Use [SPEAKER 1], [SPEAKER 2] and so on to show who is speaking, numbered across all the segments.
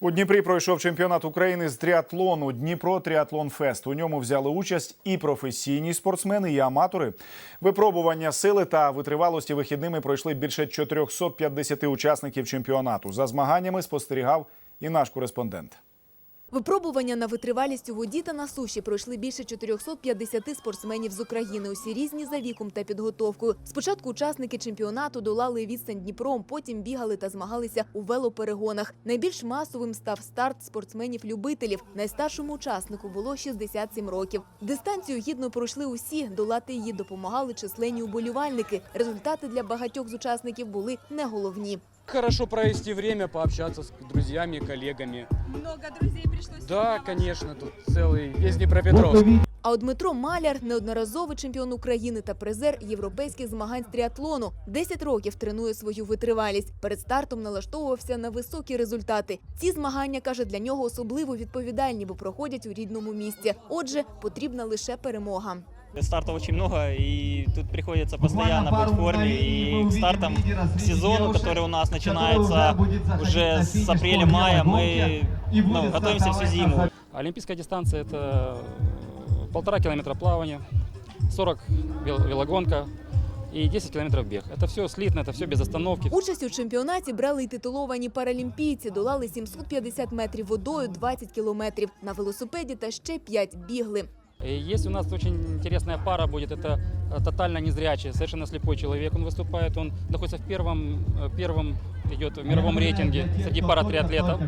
[SPEAKER 1] У Дніпрі пройшов чемпіонат України з тріатлону Дніпро Тріатлон Фест. У ньому взяли участь і професійні спортсмени, і аматори. Випробування сили та витривалості вихідними пройшли більше 450 учасників чемпіонату. За змаганнями спостерігав і наш кореспондент.
[SPEAKER 2] Випробування на витривалість у воді та на суші пройшли більше 450 спортсменів з України. Усі різні за віком та підготовкою. Спочатку учасники чемпіонату долали відстань Дніпром, потім бігали та змагалися у велоперегонах. Найбільш масовим став старт спортсменів-любителів. Найстаршому учаснику було 67 років. Дистанцію гідно пройшли усі. Долати її допомагали численні уболівальники. Результати для багатьох з учасників були не головні.
[SPEAKER 3] Хорошо провести время, пообщаться с друзьями, коллегами.
[SPEAKER 4] Много друзей пришлось
[SPEAKER 3] Да, конечно, тут целый весь Днепропетровск.
[SPEAKER 2] А от Дмитро Маляр – неодноразовий чемпіон України та призер європейських змагань з тріатлону. 10 років тренує свою витривалість. Перед стартом налаштовувався на високі результати. Ці змагання, каже, для нього особливо відповідальні, бо проходять у рідному місті. Отже, потрібна лише перемога.
[SPEAKER 5] Стартов очень много, и тут приходится постоянно быть в форме. И к стартам к сезону, который у нас начинается уже с апреля-мая, мы ну, готовимся всю зиму.
[SPEAKER 3] Олимпийская дистанция – это полтора километра плавания, 40 вел- велогонка и 10 километров бег. Это все слитно, это все без остановки.
[SPEAKER 2] Участь у чемпіонаті брали й титуловані паралімпійці. Долали 750 метрів водою, 20 кілометрів. На велосипеді та ще 5 бігли.
[SPEAKER 3] И есть у нас очень интересная пара будет, это э, тотально незрячий, совершенно слепой человек. Он выступает, он находится в первом, э, первом идет в мировом рейтинге среди паратриатлетов.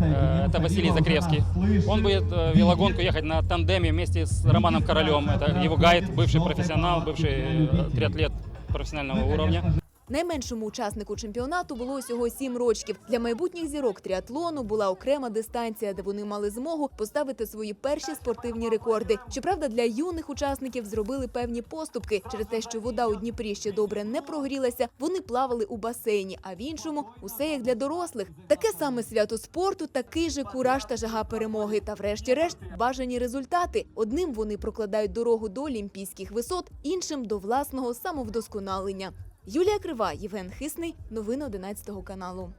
[SPEAKER 3] Э, Это Василий Закревский. Он будет э, велогонку ехать на тандеме вместе с Романом Королем. Это его гайд, бывший профессионал, бывший э, триатлет профессионального уровня.
[SPEAKER 2] Найменшому учаснику чемпіонату було усього сім рочків. Для майбутніх зірок тріатлону була окрема дистанція, де вони мали змогу поставити свої перші спортивні рекорди. Щоправда, для юних учасників зробили певні поступки через те, що вода у Дніпрі ще добре не прогрілася. Вони плавали у басейні, а в іншому усе як для дорослих. Таке саме свято спорту, такий же кураж та жага перемоги. Та, врешті-решт, бажані результати. Одним вони прокладають дорогу до олімпійських висот, іншим до власного самовдосконалення. Юлія Крива, Євген Хисний. Новини 11 каналу.